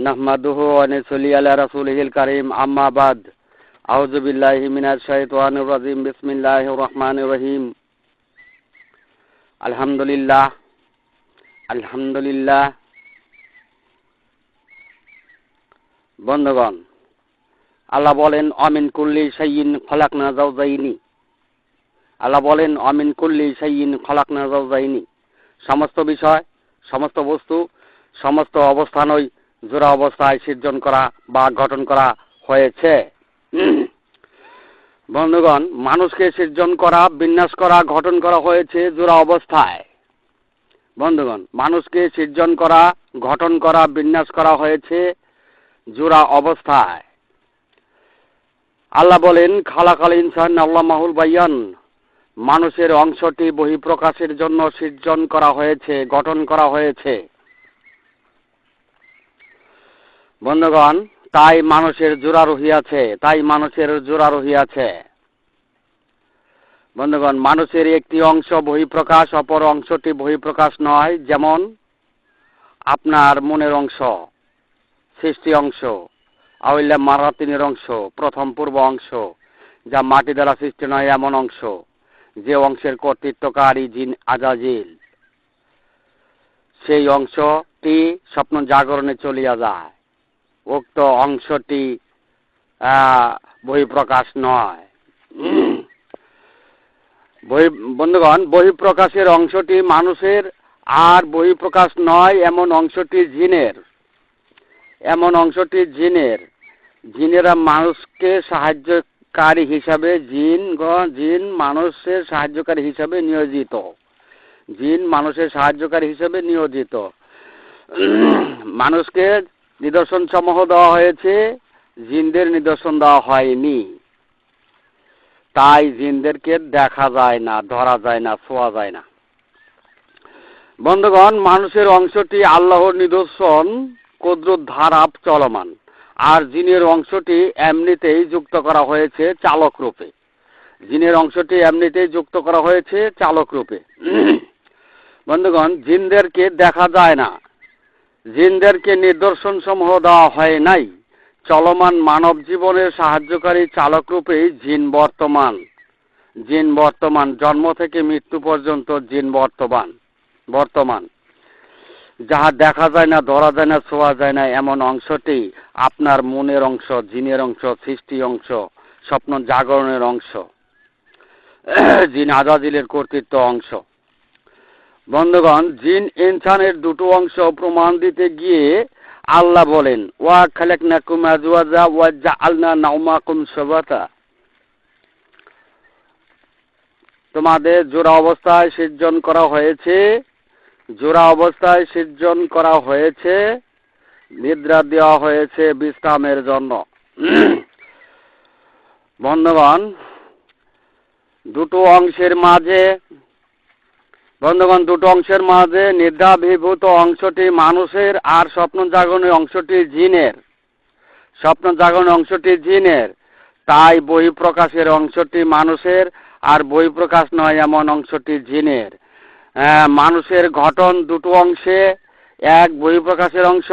নাহমাদুহু ওয়ানসলি আলা রাসূলিহিল কারীম আম্মা বাদ আউযু বিল্লাহি মিনাশ শাইতানির রাজিম আলহামদুলিল্লাহ আলহামদুলিল্লাহ বন্ধুগণ, আল্লাহ বলেন, অমিন কুল্লি সাইয়িন খলাকনা জাওজাইনি আল্লাহ বলেন, অমিন কুল্লি সাইয়িন খলাকনা জাওজাইনি সমস্ত বিষয়, সমস্ত বস্তু, সমস্ত অবস্থানই জোড়া অবস্থায় সৃজন করা বা গঠন করা হয়েছে। বন্ধুগণ, মানুষকে সৃজন করা, বিন্যাস করা, গঠন করা হয়েছে জোড়া অবস্থায়। বন্ধুগণ, মানুষকে সৃজন করা, গঠন করা, বিন্যাস করা হয়েছে জোড়া অবস্থায়। আল্লাহ বলেন, খালাকাল ইনসান আল্লাহ মাহুল বাইয়ান মানুষের অংশটি বহিঃপ্রকাশের জন্য সৃজন করা হয়েছে, গঠন করা হয়েছে। বন্ধুগণ, তাই মানুষের জোড়া রহিয়াছে তাই মানুষের জোড়া রহিয়াছে বন্ধুগণ, মানুষের একটি অংশ বহিঃপ্রকাশ, অপর অংশটি বহিঃপ্রকাশ নয়, যেমন আপনার মনের অংশ, সৃষ্টি অংশ আউল্লা মারাতিনের অংশ, প্রথম পূর্ব অংশ, যা মাটি দ্বারা সৃষ্টি নয়, এমন অংশ, যে অংশের কর্তৃত্বকারী জিন আজাজিল। সেই অংশটি স্বপ্ন জাগরণে চলিয়া যায়। উক্ত অংশটি বহিঃপ্রকাশ নয়। বহি, বন্ধুগণ, বহিঃপ্রকাশের অংশটি মানুষের, আর বহিঃপ্রকাশ নয়, এমন অংশটি জিনের। এমন অংশটি জিনের। জিনেরা মানুষকে সাহায্যকারী হিসাবে জিন জিন মানুষের সাহায্যকারী হিসাবে নিয়োজিত। জিন মানুষের সাহায্যকারী হিসাবে নিয়োজিত। মানুষকে নিদর্শন সমূহ দেওয়া হয়েছে, জিনদের নিদর্শন দেওয়া হয়নি। তাই জিনদেরকে দেখা যায় না, ধরা যায় না, ছোঁয়া যায় না। বন্ধুগণ, মানুষের অংশটি আল্লাহর নিদর্শন, কুদরত ধারা চলমান। আর জিনের অংশটি এমনিতেই যুক্ত করা হয়েছে চালক রূপে। জিনের অংশটি এমনিতেই যুক্ত করা হয়েছে চালক রূপে। বন্ধুগণ, জিনদেরকে দেখা যায় না। জিনদেরকে নিদর্শন সমূহ দেওয়া হয় নাই। চলমান মানব জীবনের সাহায্যকারী চালক রূপেই জিন বর্তমান। জিন বর্তমান, জন্ম থেকে মৃত্যু পর্যন্ত জিন বর্তমান বর্তমান। যাহা দেখা যায় না, ধরা যায় না, ছোঁয়া যায় না, এমন অংশটি আপনার মনের অংশ, জিনের অংশ সৃষ্টি অংশ, স্বপ্ন জাগরণের অংশ, জিন আজাজিলের কর্তৃত্ব অংশ। বন্ধুগণ, জিন ইনসানের দুটো অংশ প্রমাণ দিতে গিয়ে আল্লাহ বলেন, ওয়া খালেক নাকুম আজওয়াজা ওয়া জাআলনা নাউমাকুম সুবাতা। তোমাদের জোড়া অবস্থায় সৃজন করা হয়েছে, জোড়া অবস্থায় সৃজন করা হয়েছে, নিদ্রা দেওয়া হয়েছে বিশ্রামের জন্য। বন্ধুগণ, দুটো অংশের মাঝে বন্ধুগণ, দুটো অংশের মাঝে নিদ্রাভিভূত অংশটি মানুষের আর স্বপ্ন জাগরণের অংশটি জিনের। স্বপ্ন জাগরণের অংশটি জিনের, তাই বহিঃপ্রকাশের অংশটি মানুষের আর বহিঃপ্রকাশ নয় এমন অংশটি জিনের। মানুষের গঠন দুটো অংশে, এক বহিঃপ্রকাশের অংশ,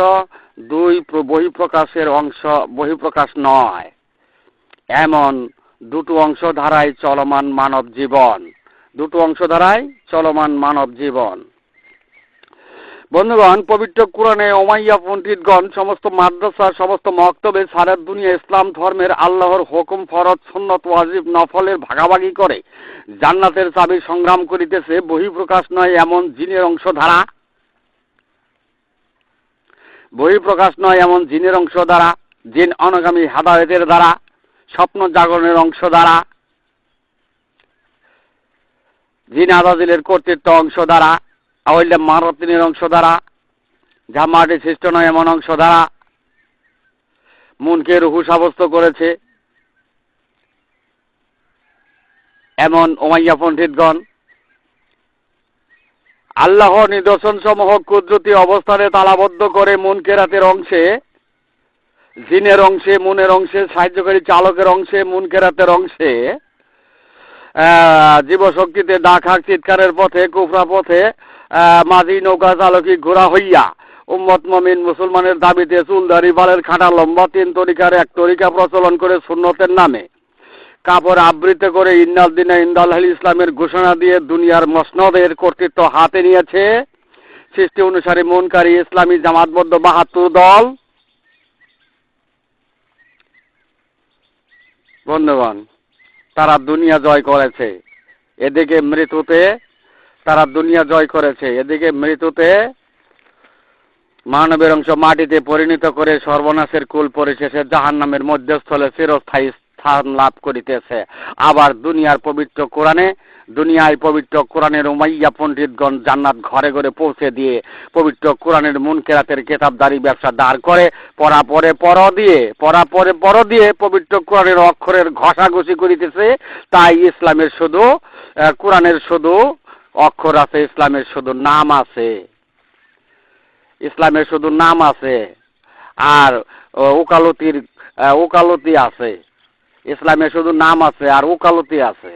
দুই বহিঃপ্রকাশের অংশ, বহিঃপ্রকাশ নয়। এমন দুটো অংশ ধারায় চলমান মানব জীবন। দুটো অংশ ধারায় চলমান মানব জীবন। বন্ধুগণ, পবিত্র কোরআনে ওমাইয়া পণ্ডিতগণ সমস্ত মাদ্রাসা, সমস্ত মক্তবে সারা দুনিয়া ইসলাম ধর্মের আল্লাহর হুকুম, ফরজ, সন্নত, ওয়াজিব, নফলের ভাগাভাগি করে জান্নাতের চাবি সংগ্রাম করিতেছে। বহিঃপ্রকাশ নয় এমন জিনের অংশ ধারা বহিঃপ্রকাশ নয় এমন জিনের অংশ দ্বারা জিন অনগামী হাদায়তের দ্বারা, স্বপ্ন জাগরণের অংশ দ্বারা জিন আদাজিলের কর্তৃত্ব অংশ দ্বারা আওয়াইল্লা মারতিনের অংশ দ্বারা যা মাটি সৃষ্ট নয় এমন অংশ দ্বারা মনকে রুহু সাব্যস্ত করেছে। এমন ওমাইয়া পণ্ডিতগণ, আল্লাহ নিদর্শন সমূহ কুদরতি অবস্থানে তালাবদ্ধ করে মন কেরাতের অংশে, জিনের অংশে, মনের অংশে, সাহায্যকারী চালকের অংশে মন কেরাতের অংশে জীবশক্তিতে ডাক হাক চিৎকারের পথে, কুফরা পথে মাঝি নৌকা চালকি ঘোরা হইয়া, উম্মত মমিন মুসলমানের দাবিতে চুলদারি বালের খাটা লম্বা তিন তরিকার এক তরিকা প্রচলন করে সুন্নতের নামে। কাপড় আবৃত করে ইন্নাল দিনা ইন্দাল ইসলামের ঘোষণা দিয়ে দুনিয়ার মসনদের কর্তৃত্ব হাতে নিয়েছে। সৃষ্টি অনুসারে মনকারী ইসলামী জামাতবদ্ধ বাহাত্তর দল। বন্ধুগণ তারা দুনিয়া জয় করেছে। এদিকে মৃত্যুতে তারা দুনিয়া জয় করেছে। এদিকে মৃত্যুতে মানবের অংশ মাটিতে পরিণত করে সর্বনাশের কুল পরিশেষে জাহান নামের মধ্যস্থলে চিরস্থায়ী স্থান লাভ করিতেছে। আবার দুনিয়ার পবিত্র কোরআনে, দুনিয়ায় পবিত্র কোরআনের উমাইয়া পণ্ডিতগণ জান্নাত ঘরে ঘরে পৌঁছে দিয়ে পবিত্র কোরআনের মুন কেরাতের কেতাবদারি ব্যবসা দাঁড় করে পড়া পরে পর দিয়ে পড়া পরে পর দিয়ে পবিত্র কোরআনের অক্ষরের ঘষাঘষি করিতেছে। তাই ইসলামের শুধু কোরআনের শুধু অক্ষর আছে, ইসলামের শুধু নাম আছে। ইসলামের শুধু নাম আছে। আর ওকালতির ওকালতি আছে। ইসলামের শুধু নাম আছে আর ওকালতি আছে।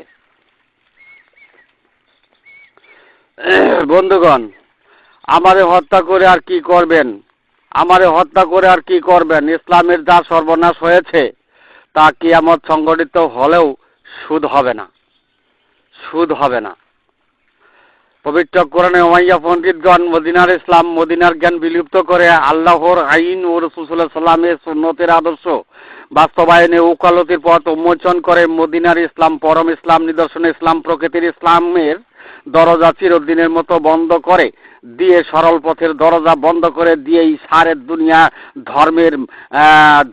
বন্ধুগণ, আমারে হত্যা করে আর কি করবেন? আমারে হত্যা করে আর কি করবেন? ইসলামের যা সর্বনাশ হয়েছে, তা কিয়ামত সংগঠিত হলেও সুদ হবে না। সুদ হবে না। পবিত্র কোরআনে ওমাইয়া পণ্ডিতগণ মদিনার ইসলাম, মদিনার জ্ঞান বিলুপ্ত করে আল্লাহর আইন ও রসুল্লাহ সাল্লামের সুন্নতের আদর্শ বাস্তবায়নে ওকালতির পথ উন্মোচন করে মদিনার ইসলাম, পরম ইসলাম, নিদর্শন ইসলাম, প্রকৃতির ইসলামের দরজা চিরদিনের মতো বন্ধ করে, দিয়ে সরল পথের দরজা বন্ধ করে দিয়েই সারের দুনিয়া ধর্মের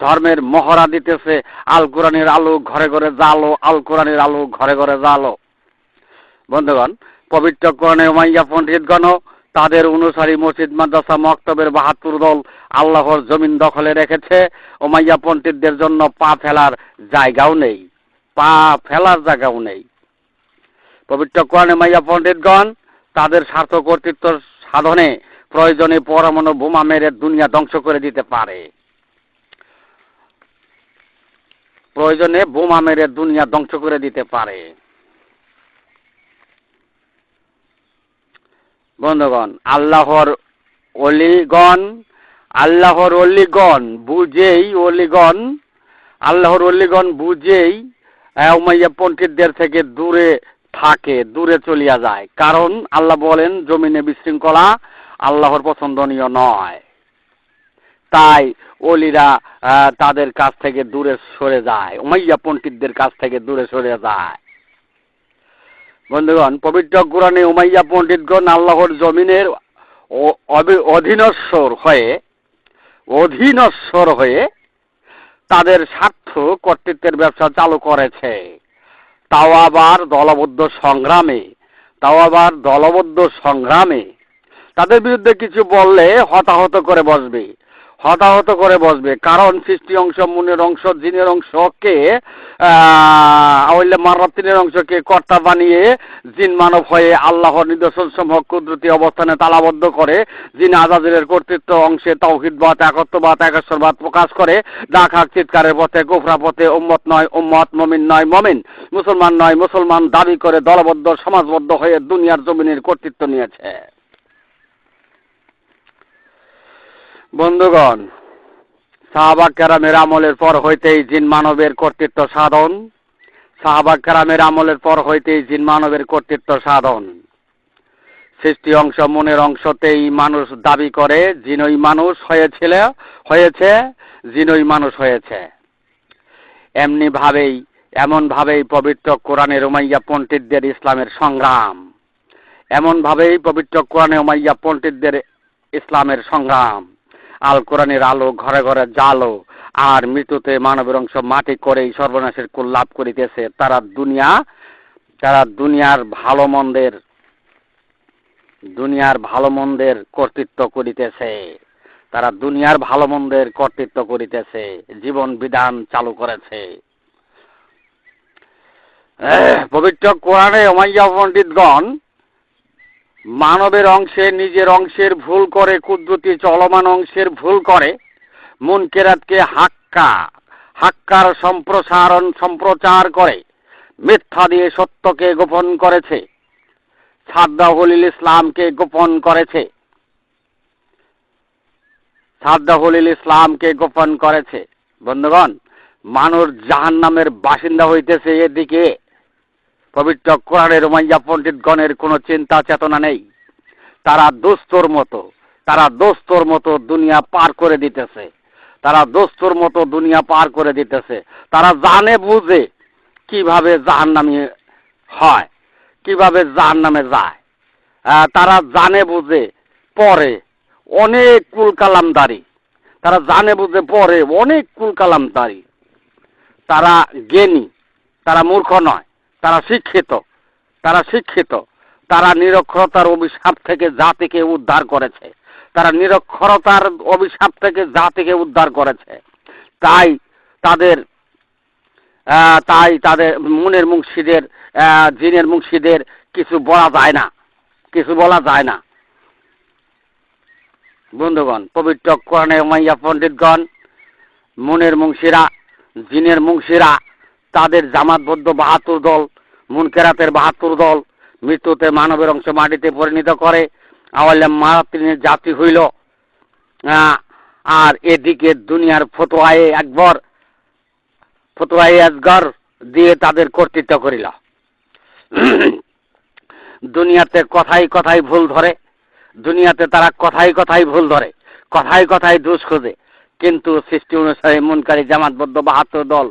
ধর্মের মহড়া দিতেছে। আল কোরআনের আলো ঘরে ঘরে জালো আল কোরআনের আলো ঘরে ঘরে জালো বন্ধুগণ, পবিত্র কোরআনে উমাইয়া পণ্ডিতগণ তাদের অনুসারী মসজিদ, মাদ্রাসা, মক্তবের বাহাত্তর দল আল্লাহর জমিন দখলে রেখেছে। উমাইয়া পণ্ডিতদের জন্য পা ফেলার জায়গাও নেই। পা ফেলার জায়গাও নেই। পবিত্র কোরআনে মাইয়া পণ্ডিতগণ, তাদের স্বার্থ কর্তৃত্ব সাধনে প্রয়োজনে পরমাণু বোমা মেরে দুনিয়া ধ্বংস করে দিতে পারে। প্রয়োজনে বোমা মেরে দুনিয়া ধ্বংস করে দিতে পারে। বন্ধুগণ, আল্লাহর অলিগণ আল্লাহর অলিগণ বুঝেই অলিগণ, আল্লাহর অলিগণ বুঝেই উমাইয়া পণ্ডিতদের থেকে দূরে থাকে, দূরে চলিয়া যায়। কারণ আল্লাহ বলেন, জমিনে বিশৃঙ্খলা আল্লাহর পছন্দনীয় নয়। তাই অলিরা তাদের কাছ থেকে দূরে সরে যায়, উমাইয়া পণ্ডিতদের কাছ থেকে দূরে সরে যায়। বন্ধুগণ, পবিত্র কোরআনে উমাইয়া পণ্ডিতগণ আল্লাহর জমিনের অধীনস্বর হয়ে অধীনস্বর হয়ে তাদের স্বার্থ কর্তৃত্বের ব্যবসা চালু করেছে। তাও আবার দলবদ্ধ সংগ্রামে তাও আবার দলবদ্ধ সংগ্রামে তাদের বিরুদ্ধে কিছু বললে হতাহত করে বসবে। হতাহত করে বসবে। কারণ সৃষ্টি অংশ, মনের অংশ, জিনের অংশকে মারাত্তিনের অংশকে কর্তা বানিয়ে জিন মানব হয়ে আল্লাহর নিদর্শন সমূহ কুদরতি অবস্থানে তালাবদ্ধ করে, জিন আজাদের কর্তৃত্ব অংশে তৌহিদবাদ, একত্ববাদ, একেশ্বরবাদ প্রকাশ করে ডাকার চিৎকারের পথে গোফরা পথে, উম্মত নয়, উম্মত মমিন নয়, মমিন। মুসলমান নয়, মুসলমান দাবি করে দলবদ্ধ, সমাজবদ্ধ হয়ে দুনিয়ার জমিনের কর্তৃত্ব নিয়েছে। বন্ধুগণ সাহাবা কেরামের আমলের পর হইতেই জিন মানবের কর্তৃত্ব সাধন। সাহাবা কেরামের আমলের পর হইতেই জিন মানবের কর্তৃত্ব সাধন। সৃষ্টি অংশ, মনের অংশতেই মানুষ দাবি করে, জিনই মানুষ হয়েছিল, হয়েছে, জিনই মানুষ হয়েছে। এমনি ভাবেই, এমন ভাবেই পবিত্র কোরআনের উমাইয়া পণ্ডিতদের ইসলামের সংগ্রাম। এমন ভাবেই পবিত্র কোরআনে উমাইয়া পণ্ডিতদের ইসলামের সংগ্রাম। আল কোরআনের আলো ঘরে ঘরে জালো আর মৃত্যুতে মানবের অংশ মাটি করেই সর্বনাশের কুল লাভ করিতেছে। তারা দুনিয়া, তারা দুনিয়ার ভালো মন্দের, দুনিয়ার ভালো মন্দের কর্তৃত্ব করিতেছে। তারা দুনিয়ার ভালো মন্দের কর্তৃত্ব করিতেছে। জীবন বিধান চালু করেছে। পবিত্র কোরআনে ওমাইয়া পণ্ডিতগণ মানবের অংশে, নিজের অংশের ভুল করে, কুদরতি চলমান অংশের ভুল করে মন কেরাতকে হাক্কা, হাক্কার সম্প্রসারণ, সম্প্রচার করে, মিথ্যা দিয়ে সত্যকে গোপন করেছে, সাদ্দাহুল ইসলামকে গোপন করেছে, সাদ্দাহুল ইসলামকে গোপন করেছে। বন্ধুগণ, মানুষ জাহান নামের বাসিন্দা হইতেছে এদিকে। পবিত্র কোরআনের রোমাইয়া পণ্ডিতগণের কোনো চিন্তা চেতনা নেই। তারা দোস্তর মতো, তারা দোস্তর মতো দুনিয়া পার করে দিতেছে। তারা দোস্তর মতো দুনিয়া পার করে দিতেছে। তারা জানে, বুঝে কীভাবে জাহান নামি হয়, কীভাবে জাহান নামে যায় তারা জানে, বুঝে, পরে অনেক কুল কালামদারি তারা জানে, বুঝে, পরে অনেক কুল কালামদারি তারা জ্ঞানী, তারা মূর্খ নয়। তারা শিক্ষিত তারা শিক্ষিত। তারা নিরক্ষরতার অভিশাপ থেকে জাতিকে উদ্ধার করেছে। তারা নিরক্ষরতার অভিশাপ থেকে জাতিকে উদ্ধার করেছে। তাই তাদের তাই তাদের মনের মুংশিদের জিনের মুংশিদের কিছু বলা যায় না। কিছু বলা যায় না। বন্ধুগণ, পবিত্র কোরআনে মাইয়া পণ্ডিতগণ, মনের মুংশিরা জিনের মুংশিরা তাদের জামাতবদ্ধ বাহাত্তর দল, মুনকেরাতের বাহাত্তর দল মৃত্যুতে মানবের অংশ মাটিতে পরিণত করে। আওয়ালে মারাত্রিনের জাতি হইল। আর এদিকে দুনিয়ার ফতোয়ায়ে একবার, ফতোয়ায়ে আজগর দিয়ে তাদের কর্তৃত্ব করিল। দুনিয়াতে কথাই কথাই ভুল ধরে। দুনিয়াতে তারা কথাই কথাই ভুল ধরে, কথাই কথাই দোষ খোঁজে। কিন্তু সৃষ্টি অনুসারে মনকারী জামাতবদ্ধ বাহাত্তর দল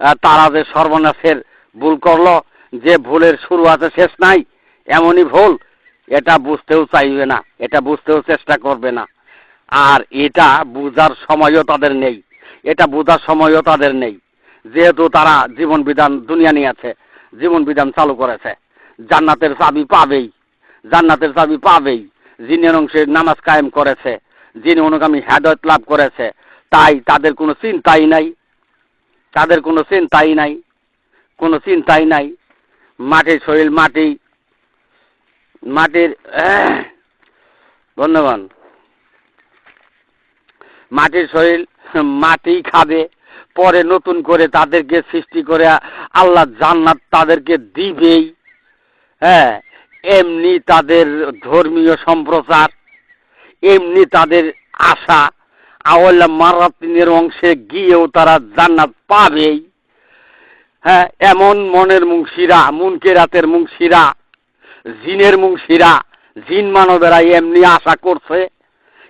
তারা যে সর্বনাশের ভুল করল, যে ভুলের শুরু আছে, শেষ নাই, এমনই ভুল, এটা বুঝতেও চাইবে না, এটা বুঝতেও চেষ্টা করবে না। আর এটা বুঝার সময়ও তাদের নেই, এটা বোঝার সময়ও তাদের নেই। যেহেতু তারা জীবন বিধান দুনিয়া নিয়ে আছে, জীবন বিধান চালু করেছে, জান্নাতের চাবি পাবেই, জান্নাতের চাবি পাবেই জিনের অংশে নামাজ কায়েম করেছে, যিনি অনুগামী হেদত লাভ করেছে, তাই তাদের কোনো চিন্তাই নাই। তাদের কোনো চিন্তাই নাই, কোনো চিন্তাই নাই। মাটির শরীর, মাটি, মাটির বন্ধুগণ, মাটির শরীর, মাটি খাবে, পরে নতুন করে তাদেরকে সৃষ্টি করে আল্লাহ জান্নাত তাদেরকে দিবেই। হ্যাঁ এমনি তাদের ধর্মীয় সম্প্রচার, এমনি তাদের আশা আওয়াল্লা মারাতিনের অংশে গিয়েও তারা জান্নাত পাবেই। হ্যাঁ এমন মনের মুংশিরা মুনকেরাতের মুংশিরা, জিনের মুংশিরা, জিন মানবেরা এমনি আশা করছে।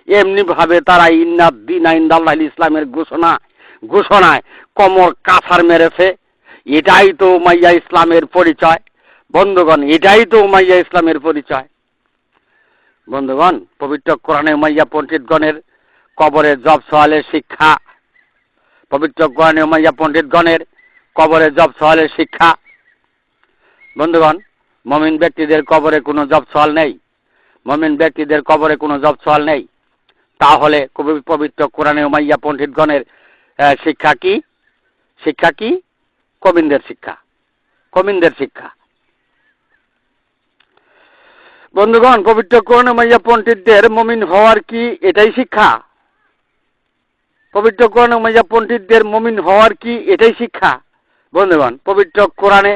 এমনি ভাবে তারা ইন্নাদ দিন ইন্দাল্লাহ ইসলামের ঘোষণা, ঘোষণায় কমর কাছার মেরেছে। এটাই তো মাইয়া ইসলামের পরিচয়। বন্ধুগণ, এটাই তো উমাইয়া ইসলামের পরিচয়। বন্ধুগণ, পবিত্র কোরআনে উমাইয়া পণ্ডিতগণের কবরে জব সওয়ালের শিক্ষা। পবিত্র কোরআনে উমাইয়া পণ্ডিতগণের কবরে জব সওয়ালের শিক্ষা। বন্ধুগণ, মমিন ব্যক্তিদের কবরে কোনো জব সওয়াল নেই। মমিন ব্যক্তিদের কবরে কোনো জব সওয়াল নেই। তাহলে কবি- পবিত্র কোরআনে উমাইয়া পণ্ডিতগণের শিক্ষা কি? শিক্ষা কি? কবিনদের শিক্ষা। কবিন্দের শিক্ষা। বন্ধুগণ, পবিত্র কোরআনে মাইয়া পণ্ডিতদের মমিন হওয়ার কি এটাই শিক্ষা? পবিত্র কোরআনে মাইয়া পণ্ডিতদের মমিন হওয়ার কি এটাই শিক্ষা? বন্ধুগণ, পবিত্র কোরআনে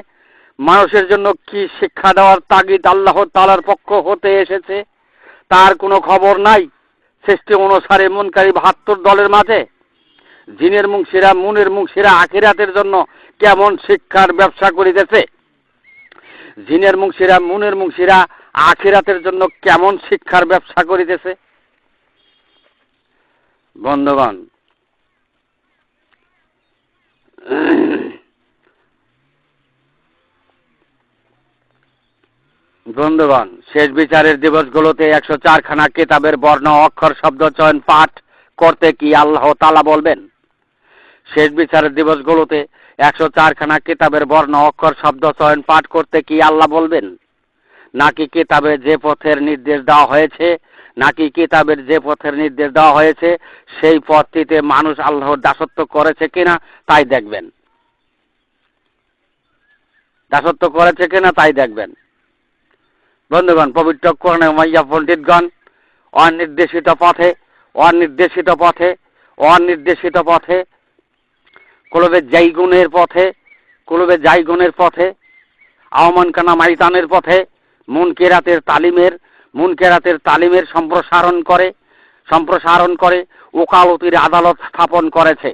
মানুষের জন্য কি শিক্ষা দেওয়ার তাগিদ আল্লাহ তালার পক্ষ হতে এসেছে, তার কোনো খবর নাই? সৃষ্টি অনুসারে মনকারী বাহাত্তর দলের মাঝে? জিনের মুংশিরা, মুনের মুংশিরা আখিরাতের জন্য কেমন শিক্ষার ব্যবসা করিতেছে? জিনের মুংশিরা, মুনের মুংশিরা আখিরাতের জন্য কেমন শিক্ষার ব্যবসা করিতেছে? বন্ধুগণ বন্ধুগণ, শেষ বিচারের দিবসগুলোতে একশো চারখানা কিতাবের বর্ণ, অক্ষর, শব্দ, চয়ন, পাঠ করতে কি আল্লাহ তালা বলবেন? শেষ বিচারের দিবসগুলোতে একশো চারখানা কিতাবের বর্ণ, অক্ষর, শব্দ, চয়ন, পাঠ করতে কি আল্লাহ বলবেন? নাকি কিতাবে যে পথের নির্দেশ দেওয়া হয়েছে নাকি কিতাবের যে পথের নির্দেশ দেওয়া হয়েছে, সেই পথটিতে মানুষ আল্লাহর দাসত্ব করেছে কিনা তাই দেখবেন। দাসত্ব করেছে কিনা তাই দেখবেন। বন্ধুগণ, পবিত্র কোরআনে মাইয়া পণ্ডিতগণ, অনির্দেশিত পথে অনির্দেশিত পথে অনির্দেশিত পথে, কলবে জাইগুনের পথে, কলবে জাইগুনের পথে আহমানকানা মাইতানের পথে, মুনকেরাতের তালিমের মুনকেরাতের তালিমের সম্প্রসারণ করে সম্প্রসারণ করে, ওকালতির আদালত স্থাপন করেছে,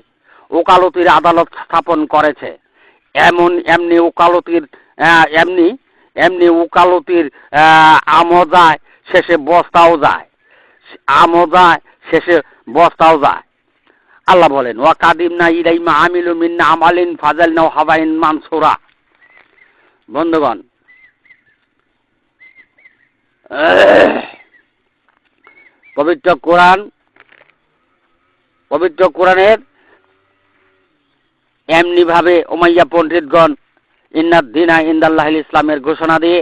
ওকালতির আদালত স্থাপন করেছে। এমন এমনি ওকালতির এমনি এমনি ওকালতির আমও যায় শেষে বস্তাও যায়। আমও যায় শেষে বস্তাও যায়। আল্লাহ বলেন, ওয়া কাদিম না ইরাইমা আমিলু মিন্না আমালিন ফাজাল নাও হাবাইন মানসুরা। বন্ধুগণ পবিত্র কোরআন, পবিত্র কোরআনের এমনিভাবে ওমাইয়া পণ্ডিতগণ ইন্নাদ দিনা ইন্দাল্লাহ ইসলামের ঘোষণা দিয়ে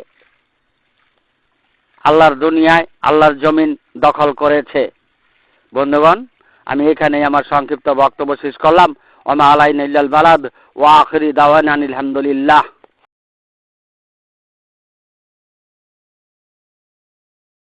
আল্লাহর দুনিয়ায় আল্লাহর জমিন দখল করেছে। বন্ধুগণ, আমি এখানে আমার সংক্ষিপ্ত বক্তব্য শেষ করলাম। ওমা আলাইন ইল্লাল বালাদ, ওয়া আখরি দাওয়ান আলহামদুলিল্লাহ